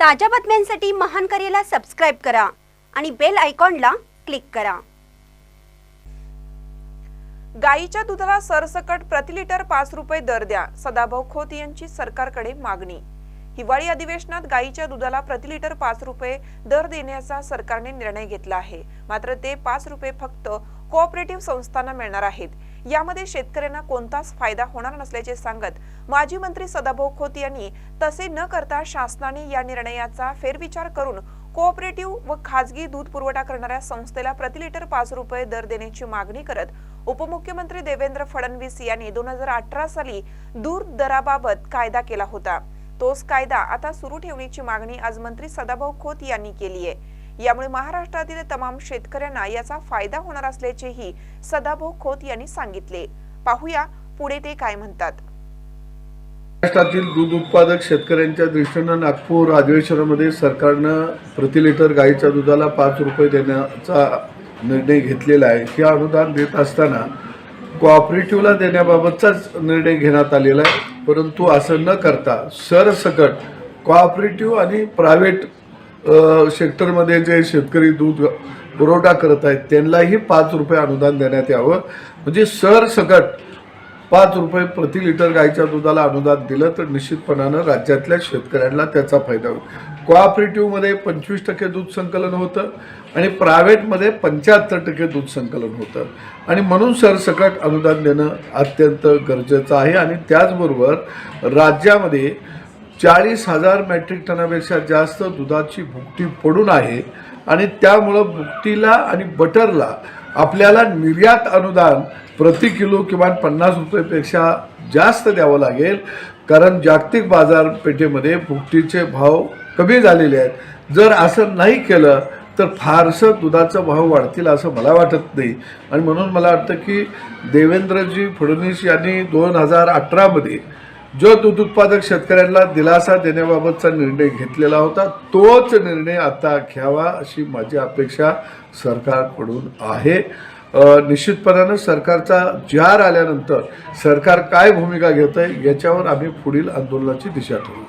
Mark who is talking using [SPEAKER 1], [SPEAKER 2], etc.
[SPEAKER 1] ताज्या बातम्यांसाठी महान करेला सबस्क्राईब करा आणि बेल आयकॉनला क्लिक करा.
[SPEAKER 2] गाईच्या दुधाला सरसकट प्रति लिटर पाच रुपये दर द्या सदाभाऊ खोत यांची सरकारकडे मागणी. हिवाळी अधिवेशनात गाईच्या दुधाला प्रति लिटर पाच रुपये दर देण्याचा सरकारने निर्णय घेतला आहे. मात्र ते पाच रुपये फक्त कोऑपरेटिव्ह संस्थांना मिळणार आहेत. यामध्ये शेतकऱ्यांना कोणताच फायदा होणार नसल्याचे सांगत माजी मंत्री सदाभाऊ खोत यांनी तसे न करता शासनाने या निर्णयाचा फेरविचार करून कोऑपरेटिव्ह व खाजगी दूध पुरवठा करणाऱ्या संस्थेला प्रति लिटर पाच रुपये दर देण्याची मागणी करत उपमुख्यमंत्री देवेंद्र फडणवीस यांनी दोन हजार अठरा साली दूध दराबाबत कायदा केला होता. तोच कायदा आता सुरू ठेवण्याची मागणी आज मंत्री सदाभाऊ खोत यांनी केली आहे. यामुळे महाराष्ट्रातील तमाम शेतकऱ्यांना याचा फायदा होणार असल्याचेही सदाभाऊ खोत यांनी सांगितले. पाहूया पुढे ते काय म्हणतात.
[SPEAKER 3] महाराष्ट्रातील दूध उत्पादक शेतकऱ्यांच्या दृष्टीनं नागपूर अधिवेशनामध्ये सरकारनं प्रति लिटर गाईच्या दुधाला पाच रुपये देण्याचा निर्णय घेतलेला आहे. हे अनुदान देत असताना कॉपरेटिव्हला देण्याबाबतचाच निर्णय घेण्यात आलेला आहे. परंतु असं न करता सरसकट कोऑपरेटिव्ह आणि प्रायव्हेट सेक्टरमध्ये जे शेतकरी दूध पुरवठा करत आहेत त्यांनाही पाच रुपये अनुदान देण्यात यावं. म्हणजे सरसकट पाच रुपये प्रति लिटर गाईच्या दुधाला अनुदान दिलं तर निश्चितपणानं राज्यातल्या शेतकऱ्यांना त्याचा फायदा होईल. कोऑपरेटिव्हमध्ये पंचवीस टक्के दूध संकलन होतं आणि प्रायव्हेटमध्ये पंच्याहत्तर टक्के दूध संकलन होतं. आणि म्हणून सरसकट अनुदान देणं अत्यंत गरजेचं आहे आणि त्याचबरोबर राज्यामध्ये चाळीस हजार मेट्रिक टनापेक्षा जास्त दुधाची भुकटी पडून आहे आणि त्यामुळं भुकटीला आणि बटरला आपल्याला निर्यात अनुदान प्रति किलो किमान पन्नास रुपयेपेक्षा जास्त द्यावं लागेल. कारण जागतिक बाजारपेठेमध्ये भुकटीचे भाव कमी झालेले आहेत. जर असं नाही केलं तर फारसं दुधाचा भाव वाढतील असं मला वाटत नाही. आणि म्हणून मला वाटतं की देवेंद्रजी फडणवीस यांनी दोन हजार अठरामध्ये जो दूध उत्पादक शेतकऱ्यांना दिलासा देण्याबाबतचा निर्णय घेतलेला होता तोच निर्णय आता घ्यावा अशी माझी अपेक्षा सरकारकडून आहे. निश्चितपणानं सरकारचा जार आल्यानंतर सरकार काय भूमिका घेत आहे याच्यावर आम्ही पुढील आंदोलनाची दिशा ठरवू.